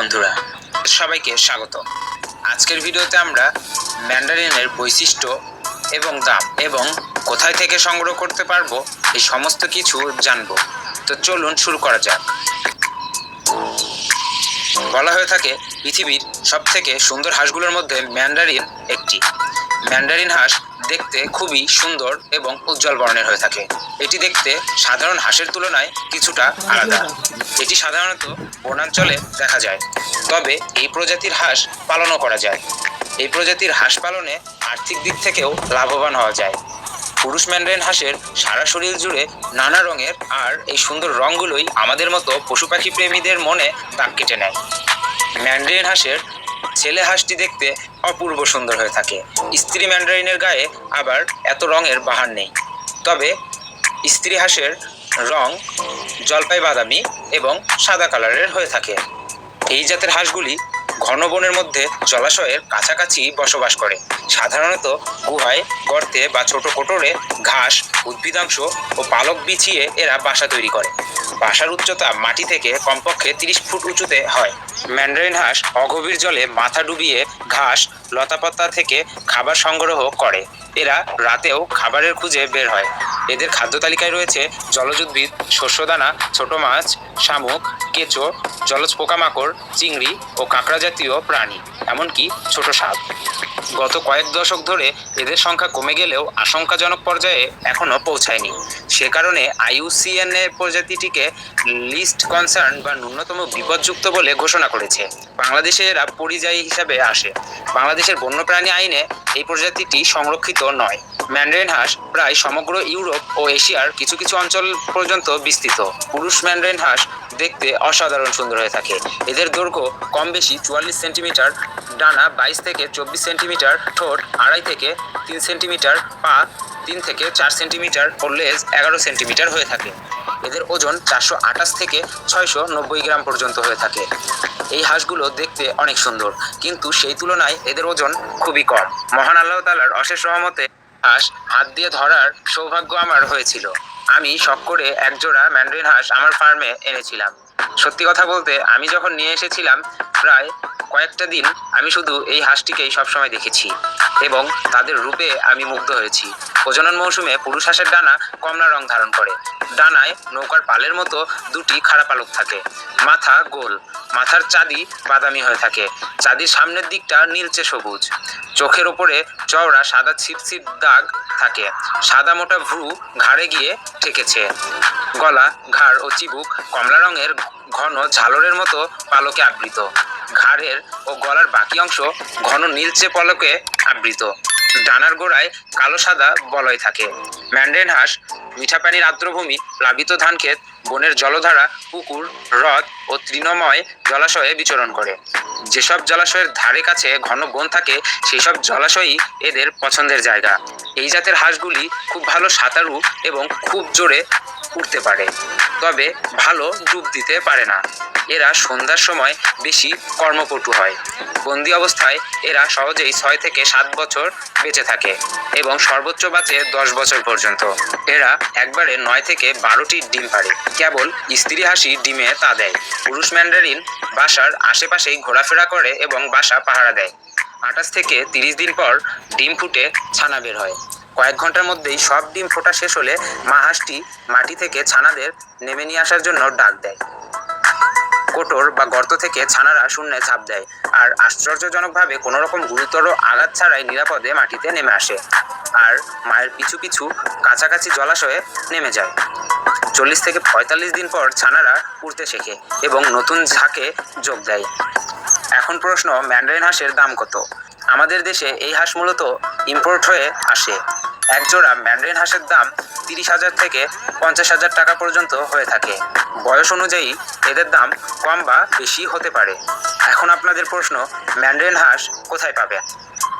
বন্ধুরা, সবাইকে স্বাগত। আজকের ভিডিওতে আমরা ম্যান্ডারিনের বৈশিষ্ট্য এবং দাম এবং কোথায় থেকে সংগ্রহ করতে পারব এই সমস্ত কিছু জানব। তো চলুন শুরু করা যাক। বলা হয়ে থাকে, পৃথিবীর সবথেকে সুন্দর হাঁসগুলোর মধ্যে ম্যান্ডারিন একটি। ম্যান্ডারিন হাঁস দেখতে খুবই সুন্দর এবং উজ্জ্বল বর্ণের হয়ে থাকে। এটি দেখতে সাধারণ হাঁসের তুলনায় কিছুটা আলাদা। এটি সাধারণত বনাঞ্চলে দেখা যায়। তবে এই প্রজাতির হাঁস পালনও করা যায়। এই প্রজাতির হাঁস পালনে আর্থিক দিক থেকেও লাভবান হওয়া যায়। পুরুষ ম্যান্ডারিন হাঁসের সারা শরীর জুড়ে নানা রঙের আর এই সুন্দর রঙগুলোই আমাদের মতো পশু পাখি প্রেমীদের মনে দাগ কেটে নেয়। ম্যান্ডারিন হাঁসের ছেলে হাঁসটি দেখতে অপূর্ব সুন্দর হয়ে থাকে। স্ত্রী ম্যান্ডারিনের গায়ে আবার এত রঙের বাহার নেই। তবে স্ত্রী হাঁসের রং জলপাই বাদামি এবং সাদা কালারের হয়ে থাকে। এই জাতের হাঁসগুলি ঘন বনের মধ্যে জলাশয়ের কাছাকাছি বসবাস করে। সাধারণত গুহায় গর্তে বা ছোট কোটরে ঘাস, উদ্ভিদাংশ ও পালক বিছিয়ে এরা বাসা তৈরি করে। বাসার উচ্চতা মাটি থেকে কমপক্ষে তিরিশ ফুট উঁচুতে হয়। ম্যান্ড্রেন হাঁস অগভীর জলে মাথা ডুবিয়ে ঘাস, লতাপাতা থেকে খাবার সংগ্রহ করে। এরা রাতেও খাবারের খুঁজে বের হয়। এদের খাদ্য তালিকায় রয়েছে জলজ উদ্ভিদ শস্যদানা, ছোট মাছ, শামুক, কেঁচো, জলজ পোকামাকড়, চিংড়ি ও কাঁকড়া জাতীয় প্রাণী, এমনকি ছোট সাপ। গত কয়েক দশক ধরে এদের সংখ্যা কমে গেলেও আশঙ্কাজনক পর্যায়ে এখনও পৌঁছায়নি। সে কারণে আইউসিএন এর প্রজাতিটিকে লিস্ট কনসার্ন বা ন্যূনতম বিপদযুক্ত বলে ঘোষণা করেছে। বাংলাদেশে এরা পরিযায়ী হিসাবে আসে। বাংলাদেশের বন্যপ্রাণী আইনে এই প্রজাতিটি সংরক্ষিত নয়। ম্যান্ডারিন হাঁস প্রায় সমগ্র ইউরোপ ও এশিয়ার কিছু কিছু অঞ্চল পর্যন্ত বিস্তৃত। পুরুষ ম্যান্ডারিন হাঁস দেখতে অসাধারণ সুন্দর হয়ে থাকে। এদের দৈর্ঘ্য কম বেশি চুয়াল্লিশ সেন্টিমিটার, ডানা বাইশ থেকে চব্বিশ সেন্টিমিটার, ঠোঁট আড়াই থেকে তিন সেন্টিমিটার, পা তিন থেকে চার সেন্টিমিটার ও লেজ এগারো সেন্টিমিটার হয়ে থাকে। এদের ওজন চারশো আঠাশ থেকে ছয়শো নব্বই গ্রাম পর্যন্ত হয়ে থাকে। এই হাঁসগুলো দেখতে অনেক সুন্দর, কিন্তু সেই তুলনায় এদের ওজন খুবই কম। মহান আল্লাহ তালার অশেষ রহমতে হাঁস হাত দিয়ে ধরার সৌভাগ্য আমার হয়েছিল। আমি শখ করে একজোড়া ম্যান্ডারিন হাঁস আমার ফার্মে এনেছিলাম। সত্যি কথা বলতে, আমি যখন নিয়ে এসেছিলাম, প্রায় কয়েকটা দিন আমি শুধু এই হাঁসটিকেই সবসময় দেখেছি এবং তাদের রূপে আমি মুগ্ধ হয়েছি। প্রজনন মৌসুমে পুরুষ হাঁসের ডানা কমলা রং ধারণ করে। ডানায় নৌকার পালের মতো দুটি খাড়া পালক থাকে। মাথা গোল। মাথার চাঁদি বাদামি হয়ে থাকে। চাঁদির সামনের দিকটা নীলচে সবুজ। চোখের ওপরে চওড়া সাদা ছিপছিপ দাগ থাকে। সাদা মোটা ভ্রু ঘাড়ে গিয়ে ঠেকেছে। গলা, ঘাড় ও চিবুক কমলা রঙের ঘন ঝালরের মতো পালকে আবৃত। ঘাড়ের ও গলার বাকি অংশ ঘন নীলচে পলকে আবৃত। ডানার গোড়ায় কালো সাদা বলয় থাকে। ম্যান্ডারিন হাঁস মিঠা পানির আর্দ্রভূমি, প্লাবিত ধানক্ষেত, বনের জলধারা, পুকুর, হ্রদ ও তৃণময় জলাশয়ে বিচরণ করে। যেসব জলাশয়ের ধারে কাছে ঘন বন থাকে সেই সব জলাশয়ই এদের পছন্দের জায়গা। এই জাতের হাঁসগুলি খুব ভালো সাঁতারু এবং খুব জোরে উঠতে পারে। তবে ভালো ডুব দিতে পারে না। এরা সন্ধ্যার সময় বেশি কর্মপটু হয়। বন্দি অবস্থায় এরা সহজেই ছয় থেকে সাত বছর বেঁচে থাকে এবং সর্বোচ্চ বাঁচে দশ বছর পর্যন্ত। এরা একবারে নয় থেকে বারোটি ডিম পারে কেবল স্ত্রী হাসি ডিমে তা দেয়। পুরুষ ম্যান্ডারিন বাসার আশেপাশেই ঘোরাফেরা করে এবং বাসা পাহারা দেয়। আঠাশ থেকে তিরিশ দিন পর ডিম ফুটে ছানা বের হয়। কয়েক ঘণ্টার মধ্যেই সব ডিম ফোটা শেষ হলে মা হাঁসটি মাটি থেকে ছানাদের নেমে নিয়ে আসার জন্য ডাক দেয়। কোটর বা গর্ত থেকে ছানারা শূন্যে ঝাঁপ দেয় আর আশ্চর্যজনকভাবে কোনো রকম গুরুতর আঘাত ছাড়াই নিরাপদে মাটিতে নেমে আসে আর মায়ের পিছু পিছু কাছাকাছি জলাশয়ে নেমে যায়। চল্লিশ থেকে পঁয়তাল্লিশ দিন পর ছানারা উড়তে শেখে এবং নতুন ঝাঁকে যোগ দেয়। এখন প্রশ্ন ম্যান্ডারিন হাঁসের দাম কত? আমাদের দেশে এই হাঁস মূলত ইম্পোর্ট হয়ে আসে। একজোড়া ম্যান্ডারিন হাঁসের দাম তিরিশ হাজার থেকে পঞ্চাশ হাজার টাকা পর্যন্ত হয়ে থাকে। বয়স অনুযায়ী এদের দাম কম বা বেশি হতে পারে। এখন আপনাদের প্রশ্ন ম্যান্ডারিন হাঁস কোথায় পাবেন?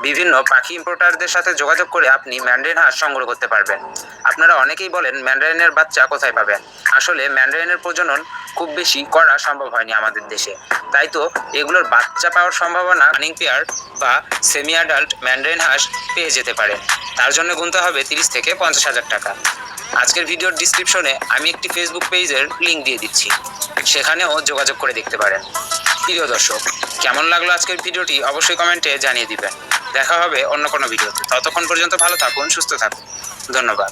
বিভিন্ন পাখি ইম্পোর্টারদের সাথে যোগাযোগ করে আপনি ম্যান্ডারিন হাঁস সংগ্রহ করতে পারবেন। আপনারা অনেকেই বলেন ম্যান্ডারিনের বাচ্চা কোথায় পাবেন? আসলে ম্যান্ডারিনের প্রজনন খুব বেশি করা সম্ভব হয়নি আমাদের দেশে। তাই তো এগুলোর বাচ্চা পাওয়ার সম্ভাবনা রানিং পেয়ার বা সেমি অ্যাডাল্ট ম্যান্ডারিন হাঁস পেয়ে যেতে পারে। তার জন্য গুনতে হবে তিরিশ থেকে পঞ্চাশ হাজার টাকা। আজকের ভিডিওর ডিসক্রিপশনে আমি একটি ফেসবুক পেজের লিঙ্ক দিয়ে দিচ্ছি। সেখানেও যোগাযোগ করে দেখতে পারেন। প্রিয় দর্শক, কেমন লাগল আজকের ভিডিওটি অবশ্যই কমেন্টে জানিয়ে দিবেন। দেখা হবে অন্য কোনো ভিডিওতে। ততক্ষণ পর্যন্ত ভালো থাকুন, সুস্থ থাকুন। ধন্যবাদ।